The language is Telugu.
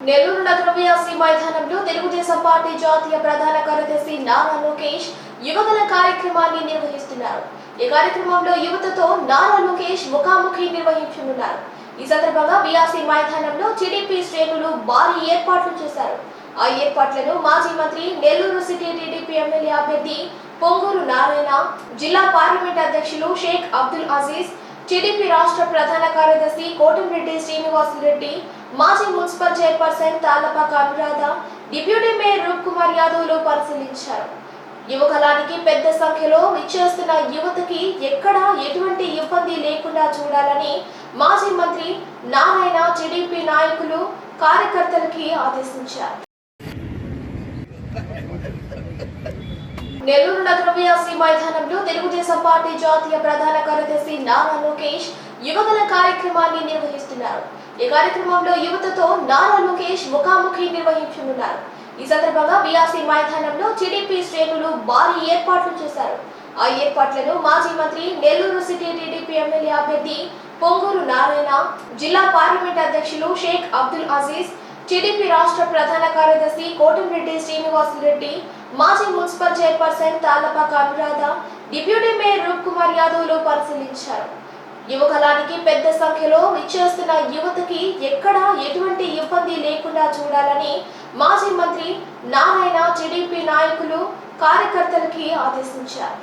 నెల్లూరు నగర వ్యాసి మైదానంలో తెలుగుదేశం పార్టీ జాతీయ ప్రధాన కార్యదర్శి నారా లోకేష్ యువగల కార్యక్రమాన్ని నిర్వహిస్తున్నారు. ఈ కార్యక్రమంలో యువతతో నారా లోకేష్ ముఖాముఖి నిర్వహించనున్నారు. ఈ సందర్భంగా బీఆర్సీ మైదానంలో టీడీపీ శ్రేణులు భారీ ఏర్పాట్లు చేశారు. ఆ ఏర్పాట్లను మాజీ మంత్రి నెల్లూరు సిటీ టీడీపీ ఎమ్మెల్యే అభ్యర్థి పొంగూరు నారాయణ జిల్లా పార్లమెంట్ అధ్యక్షులు షేక్ అబ్దుల్ అజీజ్ టీడీపీ రాష్ట్ర ప్రధాన కార్యదర్శి కోటంరెడ్డి శ్రీనివాసులరెడ్డి మాజీ municipal chairperson Tallapaka Anuradha deputy mayor Roop Kumar యాదవ్లు పరిశీలించారు. యువకలానికి పెద్ద సంఖ్యలో విచ్చేస్తున్న యువతకి ఎక్కడా ఎటువంటి ఇబ్బంది లేకుండా చూడాలని మాజీ మంత్రి నారాయణ టీడీపీ నాయకులు కార్యకర్తలకి ఆదేశించారు. నెల్లూరు నగర వ్యాసి మైదానంలో తెలుగుదేశం పార్టీ జాతీయ ప్రధాన కార్యదర్శి నారా లోకేష్ యువగల కార్యక్రమాన్ని నిర్వహిస్తున్నారు. ఈ కార్యక్రమంలో యువతతో నారా లోకేష్ ముఖాముఖి నిర్వహించనున్నారు. ఈ సందర్భంగా బీఆర్సీ మైదానంలో టీడీపీ శ్రేణులు భారీ ఏర్పాట్లు చేశారు. ఆ ఏర్పాట్లను మాజీ మంత్రి నెల్లూరు సిటీ టీడీపీ ఎమ్మెల్యే అభ్యర్థి పొంగూరు నారాయణ జిల్లా పార్లమెంట్ అధ్యక్షులు షేక్ అబ్దుల్ అజీజ్ టీడీపీ రాష్ట్ర ప్రధాన కార్యదర్శి కోటంరెడ్డి శ్రీనివాసులరెడ్డి మాజీ municipal chairperson Tallapaka Anuradha deputy mayor Roop Kumar యాదవ్లు పరిశీలించారు. యువకలానికి పెద్ద సంఖ్యలో విచ్చేస్తున్న యువతకి ఎక్కడా ఎటువంటి ఇబ్బంది లేకుండా చూడాలని మాజీ మంత్రి నారాయణ టీడీపీ నాయకులు కార్యకర్తలకి ఆదేశించారు.